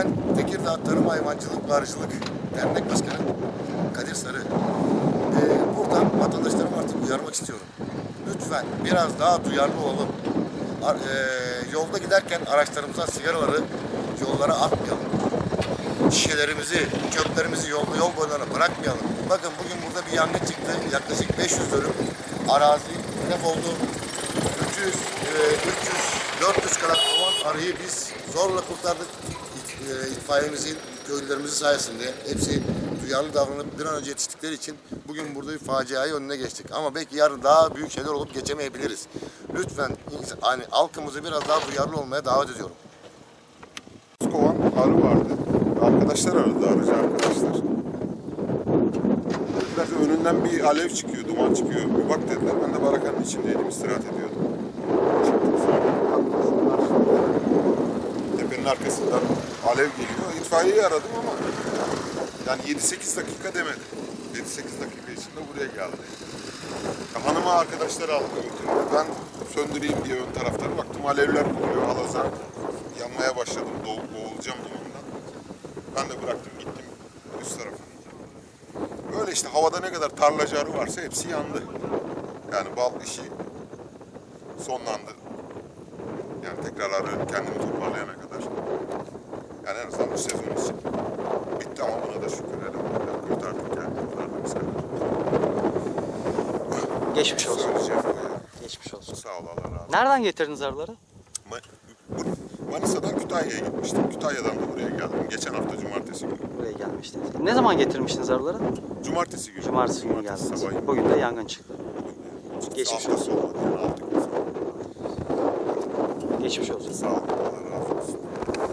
Ben Tekirdağ Tarım Hayvancılık Barıcılık Dernek Başkanı Kadir Sarı. Ee, buradan vatandaşlarımı artık uyarmak istiyorum. Lütfen biraz daha duyarlı olalım. Ar- e, yolda giderken araçlarımıza sigaraları yollara atmayalım. Şişelerimizi, köplerimizi yolda yol boylarına bırakmayalım. Bakın bugün burada bir yangın çıktı. Yaklaşık 500 dönüm arazi hedef oldu. 300, e, 300, 400 kadar olan arıyı biz zorla kurtardık. Eee, itfaiyemizin, köylülerimizin sayesinde hepsi duyarlı davranıp bir an önce yetiştikleri için bugün burada bir faciayı önüne geçtik. Ama belki yarın daha büyük şeyler olup geçemeyebiliriz. Lütfen hani halkımızı biraz daha duyarlı olmaya davet ediyorum. kovan arı vardı. Arkadaşlar aradı arıcı arkadaşlar. Dediler ki önünden bir alev çıkıyor, duman çıkıyor. Bir bak dediler. Ben de barakanın içindeydim, istirahat ediyordum. Çıktım sonra. Tepenin arkasından alev geliyor. İtfaiyeyi aradım ama yani 7-8 dakika demedi. 7-8 dakika içinde buraya geldi. Ya Hanıma arkadaşlar aldı götürdü. Ben söndüreyim diye ön taraftan baktım alevler buluyor halazan. Yanmaya başladım. Doğup boğulacağım dumandan. Ben de bıraktım gittim üst tarafa. Böyle işte havada ne kadar tarlacı arı varsa hepsi yandı. Yani bal işi sonlandı. Yani tekrar kendimi toparlayana kadar. Yani en azından bu sezon için. Bitti ama buna da şükür. Elhamdülillah kurtardık yani. Kurtardık sayılır. Geçmiş olsun. Söyleyeceğim bu ya. Geçmiş olsun. Sağ ol Allah razı olsun. Nereden getirdiniz arıları? Ma- bu- Manisa'dan Kütahya'ya gitmiştim. Kütahya'dan da buraya geldim. Geçen hafta cumartesi günü. Buraya gelmiştiniz. Ne zaman getirmiştiniz arıları? Cumartesi günü. Cumartesi günü geldiniz. sabahı. Bugün de yangın çıktı. Geçmiş olsun. sonu yani aldık. Geçmiş olsun. Sağ ol. Allah razı olsun. Allah